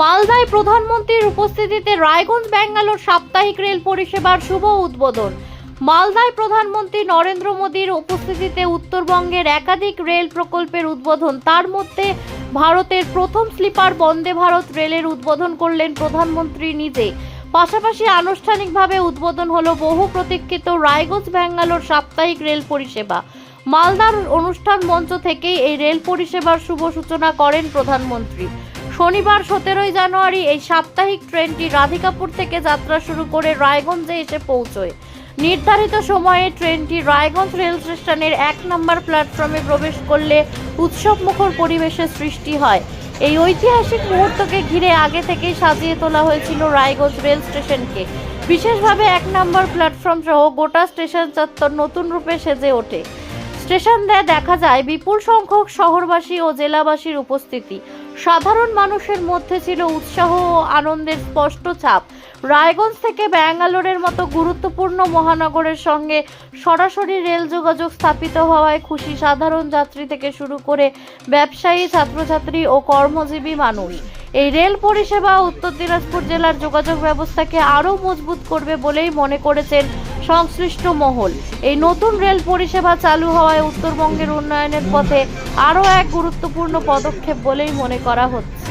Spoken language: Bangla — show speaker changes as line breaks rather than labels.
মালদায় প্রধানমন্ত্রীর উপস্থিতিতে রায়গঞ্জ, ব্যাঙ্গালোর সাপ্তাহিক রেল পরিষেবার শুভ উদ্বোধন। মালদায় প্রধানমন্ত্রী নরেন্দ্র মোদীর উপস্থিতিতে উত্তরবঙ্গের একাধিক রেল প্রকল্পের উদ্বোধন। তার মধ্যে ভারতের প্রথম স্লিপার বন্দে ভারত রেলের উদ্বোধন করলেন প্রধানমন্ত্রী নিজে। পাশাপাশি আনুষ্ঠানিকভাবে উদ্বোধন হলো বহু প্রতীক্ষিত রায়গঞ্জ, ব্যাঙ্গালোর সাপ্তাহিক রেল পরিষেবা। মালদার অনুষ্ঠান মঞ্চ থেকেই এই রেল পরিষেবার শুভ সূচনা করেন প্রধানমন্ত্রী। শনিবার সতেরোই জানুয়ারি এই সাপ্তাহিক ট্রেনটি রাধিকাপুর থেকে যাত্রা শুরু করে রায়গঞ্জে এসে পৌঁছয়। নির্ধারিত সময়ে ট্রেনটি রায়গঞ্জ রেল স্টেশনের এক নম্বর প্ল্যাটফর্মে প্রবেশ করলে উৎসবমুখর পরিবেশের সৃষ্টি হয়। এই ঐতিহাসিক মুহূর্তকে ঘিরে আগে থেকেই সাজিয়ে তোলা হয়েছিল রায়গঞ্জ রেল স্টেশনকে। বিশেষভাবে এক নম্বর প্ল্যাটফর্ম সহ গোটা স্টেশন চত্বর নতুন রূপে সেজে ওঠে। স্টেশন দেয় দেখা যায় বিপুল সংখ্যক শহরবাসী ও জেলাবাসীর উপস্থিতি। সাধারণ মানুষের মধ্যে ছিল উৎসাহ ও আনন্দের স্পষ্ট ছাপ। রায়গঞ্জ থেকে ব্যাঙ্গালোরের মতো গুরুত্বপূর্ণ মহানগরের সঙ্গে সরাসরি রেল যোগাযোগ স্থাপিত হওয়ায় খুশি সাধারণ যাত্রী থেকে শুরু করে ব্যবসায়ী, ছাত্রছাত্রী ও কর্মজীবী মানুষ। এই রেল পরিষেবা উত্তর দিনাজপুর জেলার যোগাযোগ ব্যবস্থাকে আরও মজবুত করবে বলেই মনে করেছেন সংশ্লিষ্ট মহল। এই নতুন রেল পরিষেবা চালু হওয়ায় উত্তরবঙ্গের উন্নয়নের পথে আরও এক গুরুত্বপূর্ণ পদক্ষেপ বলেই মনে করা হচ্ছে।